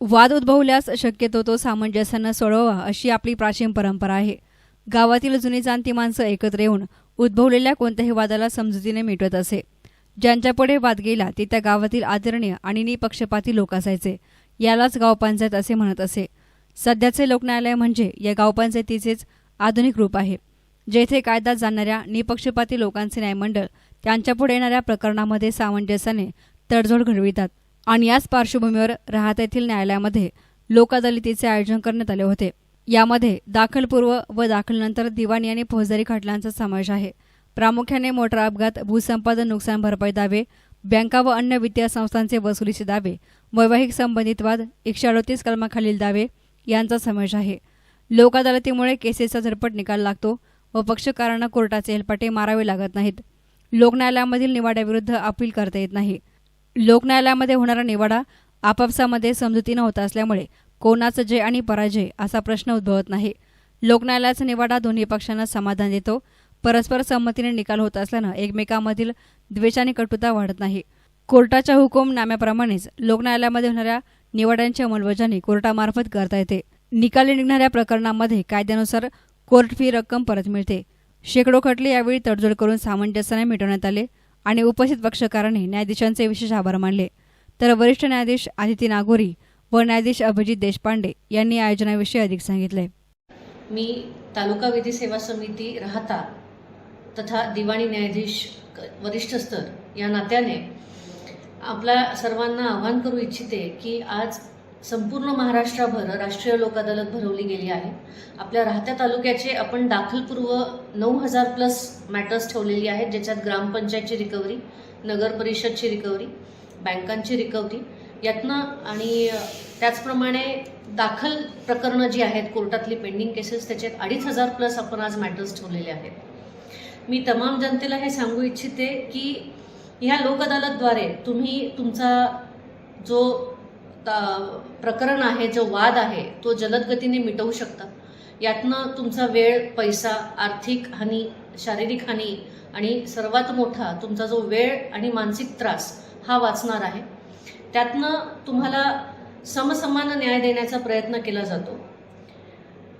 वाद उद्भवल्यास शक्यतो तो सामंजस्यानं सोडवा अशी आपली प्राचीन परंपरा आहे. गावातील जुनी जाणती माणसं एकत्र येऊन उद्भवलेल्या कोणत्याही वादाला समजुतीने मिटवत असे. ज्यांच्यापुढे वाद गेला ते त्या गावातील आदरणीय आणि निपक्षपाती लोक असायचे. यालाच गावपंचायत असे म्हणत असे. सध्याचे लोकन्यायालय म्हणजे या गावपंचायतीचेच आधुनिक रूप आहे. जेथे कायदा जाणणाऱ्या निपक्षपाती लोकांचे न्यायमंडळ त्यांच्यापुढे येणाऱ्या प्रकरणामध्ये सामंजस्याने तडजोड घडवितात. आणि याच पार्श्वभूमीवर राहत येथील न्यायालयामध्ये लोक आयोजन करण्यात आले होते. यामध्ये दाखलपूर्व व दाखलनंतर दिवाणी आणि फौजदारी खटल्यांचा समावेश आहे. प्रामुख्याने मोटार अपघात भूसंपादन नुकसान भरपाई दावे बँका व अन्य वित्तीय संस्थांचे वसुलीचे दावे वैवाहिक संबंधित वाद एकशे अडतीस कलमाखालील दावे यांचा समावेश आहे. लोक अदालतीमुळे केसेसचा झटपट निकाल लागतो व पक्षकारांना कोर्टाचे हेलपाटे मारावे लागत नाहीत. लोकन्यायालयामधील निवाड्याविरुद्ध अपील करता येत नाही. लोकन्यायालयामध्ये होणारा निवाडा आपापसामध्ये समजुतीनं होत असल्यामुळे कोणाचं जय आणि पराजय असा प्रश्न उद्भवत नाही. लोकन्यायालयाचा निवाडा दोन्ही पक्षांना समाधान देतो. परस्पर संमतीने निकाल होत असल्यानं एकमेकांमधील द्वेष आणि कटुता वाढत नाही. कोर्टाच्या हुकूम नाम्याप्रमाणेच लोकन्यायालयामध्ये होणाऱ्या निवाड्यांची अंमलबजावणी कोर्टामार्फत करता येते. निकाली निघणाऱ्या प्रकरणामध्ये कायद्यानुसार कोर्ट फी रक्कम परत मिळते. शेकडो खटले यावेळी तडजोड करून सामंजस्याने मिटवण्यात आले. आणि उपस्थित पक्षकारांनी न्यायाधीशांचे विशेष आभार मानले. तर वरिष्ठ न्यायाधीश आदिती नागोरी व न्यायाधीश अभिजित देशपांडे यांनी आयोजनाविषयी अधिक सांगितले. मी तालुका विधी सेवा समिती राहता तथा दिवाणी न्यायाधीश वरिष्ठ स्तर या नात्याने आपल्या सर्वांना आवाहन करू इच्छिते की आज संपूर्ण महाराष्ट्रभर राष्ट्रीय लोक अदालत भरवली गेली आहे. आपल्या राहत्या तालुक्याचे आपण दाखलपूर्व नऊ हजार प्लस मॅटर्स ठेवलेली आहेत ज्याच्यात ग्रामपंचायतची रिकव्हरी नगर परिषदची रिकव्हरी बँकांची रिकव्हरी यातनं आणि त्याचप्रमाणे दाखल प्रकरणं जी आहेत कोर्टातली पेंडिंग केसेस त्याच्यात अडीच हजार प्लस आपण आज मॅटर्स ठेवलेले आहेत. मी तमाम जनतेला हे सांगू इच्छिते की ह्या लोक अदालतद्वारे तुम्ही तुमचा जो प्रकरण आहे जो वाद आहे तो जलद गतीने मिटवू शकता. यातनं तुमचा वेळ पैसा आर्थिक हानी शारीरिक हानी आणि सर्वात मोठा तुमचा जो वेळ आणि मानसिक त्रास हा वाचणार आहे. त्यातनं तुम्हाला समसमान न्याय देण्याचा प्रयत्न केला जातो.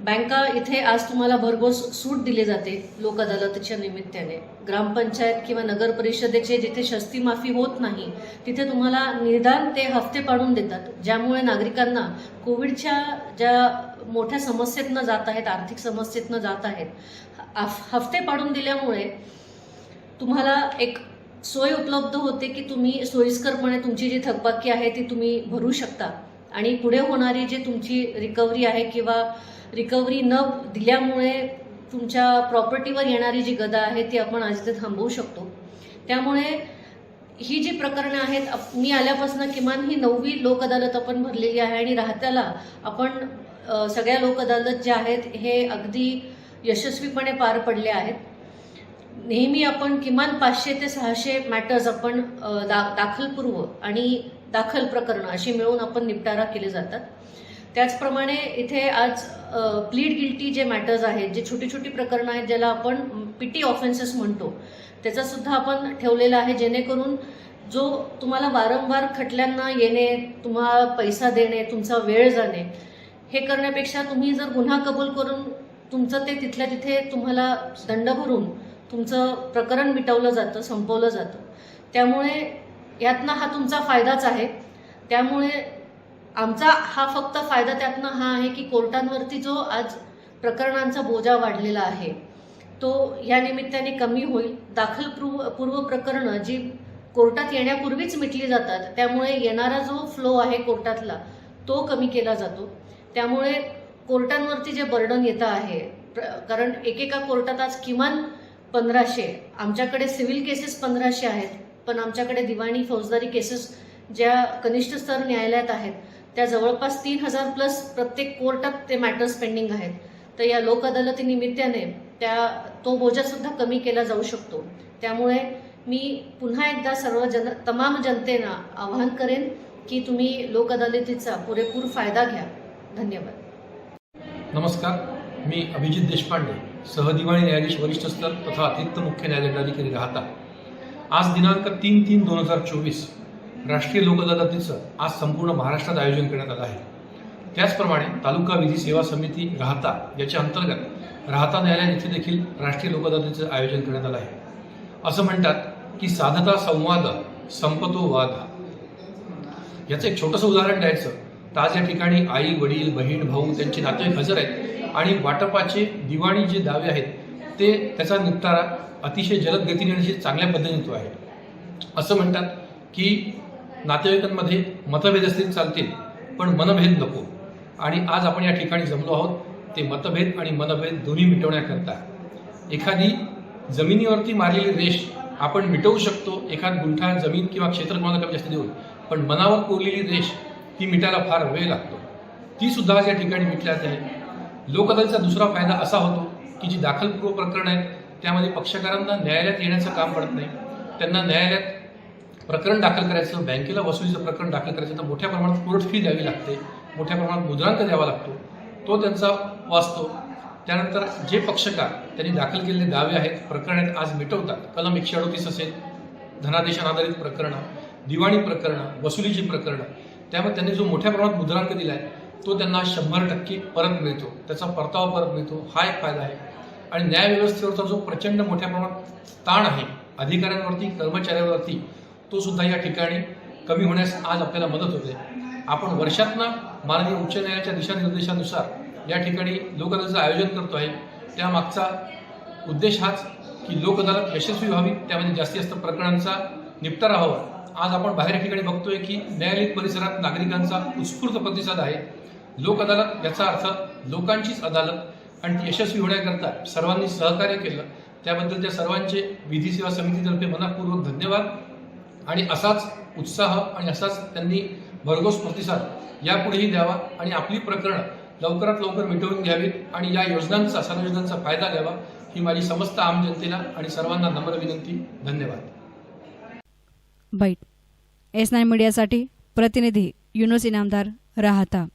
बँका इथे आज तुम्हाला भरघोस सूट दिली जाते लोक अदालतीच्या निमित्ताने. ग्रामपंचायत किंवा नगर परिषदेचे जिथे शस्ती माफी होत नाही तिथे तुम्हाला निदान ते हफ्ते पाडून देतात ज्यामुळे नागरिकांना कोविडच्या ज्या मोठ्या समस्येतनं जात आहेत आर्थिक समस्येतनं जात आहेत हफ्ते पाडून दिल्यामुळे तुम्हाला एक सोय उपलब्ध होते की तुम्ही सोयीस्करपणे तुमची जी थकबाकी आहे ती तुम्ही भरू शकता. आणि पुढे होणारी जी तुमची रिकव्हरी आहे किंवा रिकव्हरी न दिल्यामुळे तुमच्या प्रॉपर्टीवर येणारी जी गदा आहे ती आपण आज इथे थांबवू शकतो. त्यामुळे ही जी प्रकरणं आहेत मी आल्यापासून किमान ही नववी लोक अदालत आपण भरलेली आहे आणि राहत्याला आपण सगळ्या लोक अदालत ज्या आहेत हे अगदी यशस्वीपणे पार पडले आहेत. नेहमी आपण किमान पाचशे ते सहाशे मॅटर्स आपण दा दाखलपूर्व आणि दाखल प्रकरणं अशी मिळून आपण निपटारा केले जातात. त्याचप्रमाणे इथे आज प्लीड गिल्टी जे मॅटर्स आहेत जे छोटी छोटी प्रकरणं आहेत ज्याला आपण पिटी ऑफेन्सेस म्हणतो त्याचा सुद्धा आपण ठेवलेला आहे जेणेकरून जो तुम्हाला वारंवार खटल्यांना येणे तुम्हाला पैसा देणे तुमचा वेळ जाणे हे करण्यापेक्षा तुम्ही जर गुन्हा कबूल करून तुमचं ते तिथल्या तिथे तुम्हाला दंड भरून तुमचं प्रकरण मिटवलं जातं संपवलं जातं. त्यामुळे यातनं हा तुमचा फायदाच आहे. त्यामुळे आमचा हा फक्त फायदा त्यातनं हा आहे की कोर्टांवरती जो आज प्रकरणांचा बोजा वाढलेला आहे तो या निमित्ताने कमी होईल. दाखल पूर्व पूर्व प्रकरणं जी कोर्टात येण्यापूर्वीच मिटली जातात त्यामुळे येणारा जो फ्लो आहे कोर्टातला तो कमी केला जातो. त्यामुळे कोर्टांवरती जे बर्डन येतं आहे प्र- कारण एकेका कोर्टात आज किमान पंधराशे आमच्याकडे सिव्हिल केसेस पंधराशे आहेत पण आमच्याकडे दिवाणी फौजदारी केसेस ज्या कनिष्ठ स्तर न्यायालयात आहेत त्या जवळपास तीन हजार प्लस प्रत्येक कोर्टात ते मॅटर्स पेंडिंग आहेत. तर या लोक अदालतीनिमित्ताने त्या तो बोजा सुद्धा कमी केला जाऊ शकतो. त्यामुळे मी पुन्हा एकदा सर्व जन तमाम जनतेना आवाहन करेन की तुम्ही लोक अदालतीचा पुरेपूर फायदा घ्या. धन्यवाद. नमस्कार. मी अभिजित देशपांडे सहदिवाणी न्यायाधीश वरिष्ठ स्तर तथा अतिरिक्त मुख्य न्यायालयाधिकारी राहता. आज दिनांक तीन तीन दोन हजार चोवीस राष्ट्रीय लोक आज संपूर्ण महाराष्ट्रात आयोजन करण्यात आलं आहे. त्याचप्रमाणे तालुका विधी सेवा समिती राहता याच्या अंतर्गत राहता न्यायालय येथे देखील राष्ट्रीय लोक आयोजन करण्यात आलं आहे. असं म्हणतात की साधता संवाद संपतो वाद. याचं एक छोटंसं उदाहरण द्यायचं. तर आज या ठिकाणी आई वडील बहीण भाऊ त्यांचे नातेवाईक हजर आहेत आणि वाटपाचे दिवाणी जे दावे आहेत ते त्याचा निपटारा अतिशय जलद गतीने आणि चांगल्या पद्धतीने तो आहे. असं म्हणतात की नातेवाईकांमध्ये मतभेद असतील चालतील पण मनभेद नको. आणि आज आपण या ठिकाणी जमलो आहोत ते मतभेद आणि मनभेद दोन्ही मिटवण्याकरता. एखादी जमिनीवरती मारलेली रेष आपण मिटवू शकतो एखाद गुंठा जमीन किंवा क्षेत्र कोणाला कमी जास्त देऊन पण मनावर कोरलेली रेष ती मिटायला फार वेळ लागतो. ती सुद्धा आज या ठिकाणी मिटल्यात आहे लोकदलचा दुसरा फायदा असा होतो की जी दाखलपूर्व प्रकरण आहेत त्यामध्ये पक्षकारांना न्यायालयात येण्याचं काम पडत नाही. त्यांना न्यायालयात प्रकरण दाखल करायचं बँकेला वसुलीचं प्रकरण दाखल करायचं तर मोठ्या प्रमाणात कोर्ट फी द्यावी लागते मोठ्या प्रमाणात मुद्रांक द्यावा लागतो. तो त्यांचा वाचतो. त्यानंतर जे पक्षकार त्यांनी दाखल केलेले दावे आहेत प्रकरणे आहेत आज मिटवतात. कलम एकशे अडोतीस असेल धनादेशान आधारित प्रकरणं दिवाणी प्रकरणं वसुलीची प्रकरणं त्यामुळे त्यांनी जो मोठ्या प्रमाणात मुद्रांक दिला आहे तो त्यांना शंभर टक्के परत मिळतो. त्याचा परतावा परत मिळतो. हा एक फायदा आहे. आणि न्यायव्यवस्थेवरचा जो प्रचंड मोठ्या प्रमाणात ताण आहे अधिकाऱ्यांवरती कर्मचाऱ्यांवरती तो सुद्धा या ठिकाणी कमी होण्यास आज आपल्याला मदत होते. आपण वर्षातनं माननीय उच्च न्यायालयाच्या दिशानिर्देशानुसार या ठिकाणी लोक आयोजन करतो आहे. त्यामागचा उद्देश हाच की लोक अदालत यशस्वी व्हावी त्यामध्ये जास्तीत जास्त प्रकरणांचा निपटारा व्हावा. आज आपण बाहेर या ठिकाणी बघतोय की न्यायालयीन परिसरात नागरिकांचा उत्स्फूर्त प्रतिसाद आहे. लोक अदालत याचा अर्थ लोकांचीच अदालत आणि ती यशस्वी होण्याकरता सर्वांनी सहकार्य केलं. त्याबद्दल त्या सर्वांचे विधी सेवा समितीतर्फे मनापूर्वक धन्यवाद. आणि असाच उत्साह आणि असाच त्यांनी भरघोस प्रतिसाद यापुढेही द्यावा आणि आपली प्रकरणं लवकरात लवकर मिटवून घ्यावीत आणि या योजनांचा सर्व योजनांचा फायदा घ्यावा ही माझी समस्त आम जनतेला आणि सर्वांना नम्र विनंती. धन्यवाद. बाईट एस नाईन मीडियासाठी प्रतिनिधी युनोस इनामदार राहता.